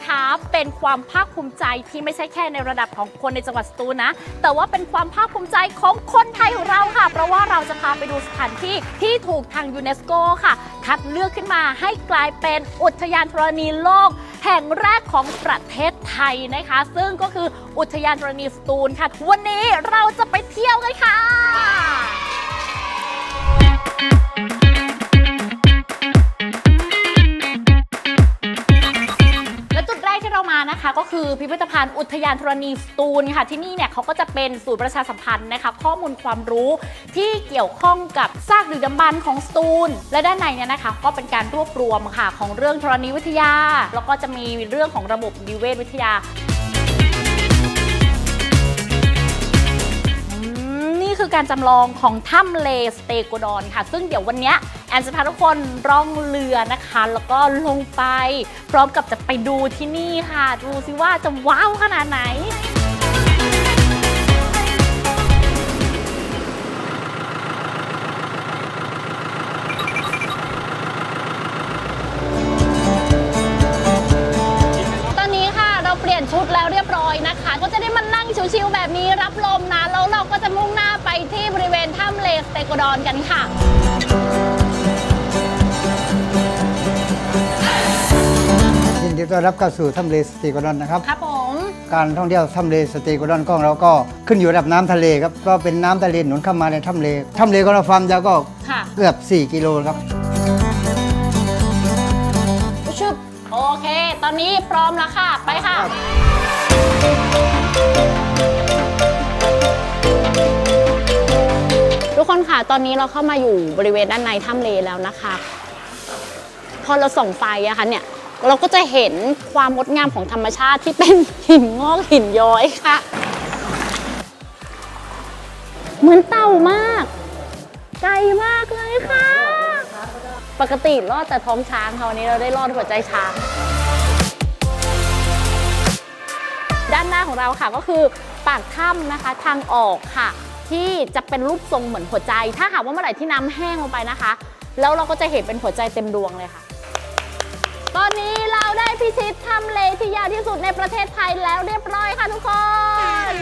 นะคะ เป็นความภาคภูมิใจที่ไม่ใช่แค่ในระดับของคนในจังหวัดสตูลนะ แต่ว่าเป็นความภาคภูมิใจของคนไทยของเราค่ะ เพราะว่าเราจะพาไปดูสถานที่ที่ถูกทางยูเนสโกค่ะ คัดเลือกขึ้นมาให้กลายเป็นอุทยานธรณีโลก แห่งแรกของประเทศไทยนะคะ ซึ่งก็คืออุทยานธรณีสตูลค่ะ วันนี้เราจะไปเที่ยวกันค่ะ นะคะก็คือพิพิธภัณฑ์อุทยานธรณีสตูลค่ะ ที่นี่เนี่ยเขาก็จะเป็นศูนย์ประชาสัมพันธ์นะคะข้อมูลความรู้ที่เกี่ยวข้องกับซากดึกดำบรรพ์ของสตูล และด้านในเนี่ยนะคะ ก็เป็นการรวบรวมค่ะของเรื่องธรณีวิทยา แล้วก็จะมีเรื่องของระบบนิเวศวิทยาอืมนี่คือการจำลองของถ้ำเลสเตโกดอนค่ะ ซึ่งเดี๋ยววันเนี้ย แอนจะพาทุกคนร่องเรือนะคะ แล้วก็ลงไป พร้อมกับจะไปดูที่นี่ค่ะ ดูสิว่าจะว้าวขนาดไหนตอนนี้ค่ะเราเปลี่ยนชุดแล้วเรียบร้อยนะคะ ก็จะได้มานั่งชิวๆแบบนี้รับลมนะ แล้วเราก็จะมุ่งหน้าไปที่บริเวณถ้ำเลสเตโกดอนกันค่ะ ดีต้อนรับเข้าสู่ถ้ำเลสติกรอนนะครับ ครับผม การท่องเที่ยวถ้ำเลสติกรอนของเราก็ขึ้นอยู่ระดับน้ำทะเลครับก็เป็นน้ำทะเลหนุนเข้ามาในถ้ำเลถ้ำเลของเราความยาวก็ค่ะ เกือบ 4 กิโลครับ ชึบโอเค ตอนนี้พร้อมแล้วค่ะ ไปค่ะทุกคนค่ะ ตอนนี้เราเข้ามาอยู่บริเวณด้านในถ้ำเลแล้วนะคะ พอเราส่องไฟอะค่ะเนี่ย เราก็จะเห็นความงดงามของธรรมชาติที่เป็นหินงอกหินย้อยค่ะ เหมือนเต่ามาก ไกลมากเลยค่ะ ปกติรอดแต่ท้องช้างค่ะวันนี้เราได้รอดหัวใจช้างด้านหน้าของเราค่ะก็คือปากถ้ำนะคะทางออกค่ะ ที่จะเป็นรูปทรงเหมือนหัวใจ ถ้าหากว่าเมื่อไหร่ที่น้ำแห้งลงไปนะคะ แล้วเราก็จะเห็นเป็นหัวใจเต็มดวงเลยค่ะ ตอนนี้ เราได้พิชิตถ้ำเลที่ยาวที่สุดในประเทศไทยแล้วเรียบร้อยค่ะทุกคน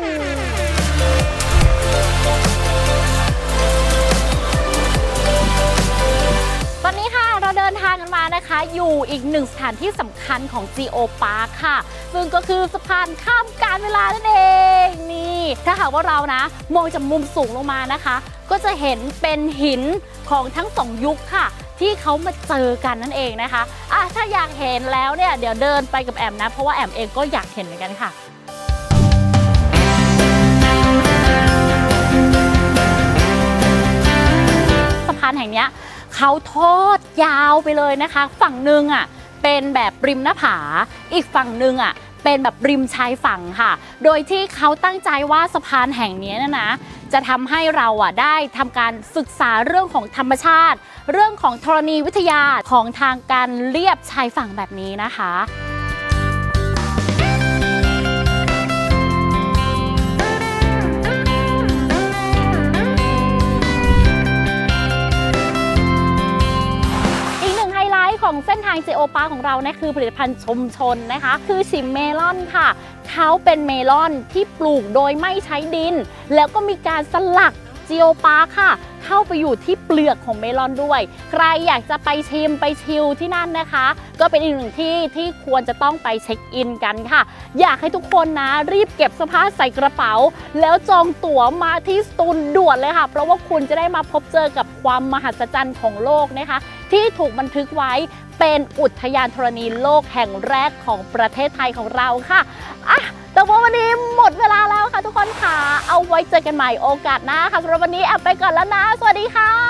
ตอนนี้ค่ะเราเดินทางกันมานะคะ อยู่อีกหนึ่งสถานที่สำคัญของ Geo Park ค่ะ ซึ่งก็คือสะพานข้ามการเวลานั่นเองนี่ ถ้าหากว่าเรานะ มองจากมุมสูงลงมานะคะ ก็จะเห็นเป็นหินของทั้งสองยุคค่ะ ที่เขามาเจอกันนั่นเองนะคะอะถ้าอยากเห็นแล้วเนี่ยเดี๋ยวเดินไปกับแอมนะ เพราะว่าแอมเองก็อยากเห็นเหมือนกันค่ะสะพานแห่งนี้เขาทอดยาวไปเลยนะคะ ฝั่งหนึ่งอะเป็นแบบริมหน้าผา อีกฝั่งหนึ่งอะเป็นแบบริมชายฝั่งค่ะ โดยที่เขาตั้งใจว่าสะพานแห่งนี้นะนะ จะทำให้เราอะได้ทำการศึกษาเรื่องของธรรมชาติ เรื่องของธรณีวิทยาของทางการเรียบชายฝั่งแบบนี้นะคะ โอปาของเรานะคือผลิตภัณฑ์ชุมชนนะคะ คือสิมเมลอนค่ะเขาเป็นเมลอนที่ปลูกโดยไม่ใช้ดิน แล้วก็มีการสลัก j จโอปาค่ะ เข้าไปอยู่ที่เปลือกของเมลอนด้วย ใครอยากจะไปชิมไปชิลที่นั่นนะคะ ก็เป็นอีกหนึ่งที่ที่ควรจะต้องไปเช็คอินกันค่ะ อยากให้ทุกคนนะรีบเก็บเสภาใส่กระเป๋า แล้วจองตั๋วมาที่สตูลด่วนเลยค่ะ เพราะว่าคุณจะได้มาพบเจอกับความมหัศจรรย์ของโลกนะคะ ที่ถูกบันทึกไว้เป็นอุทยานธรณีโลกแห่งแรกของประเทศไทยของเราค่ะอะ แต่ว่าวันนี้หมดเวลาแล้วค่ะทุกคนค่ะ เอาไว้เจอกันใหม่โอกาสหน้าค่ะสำหรับวันนี้แอบไปก่อนแล้วนะ สวัสดีค่ะ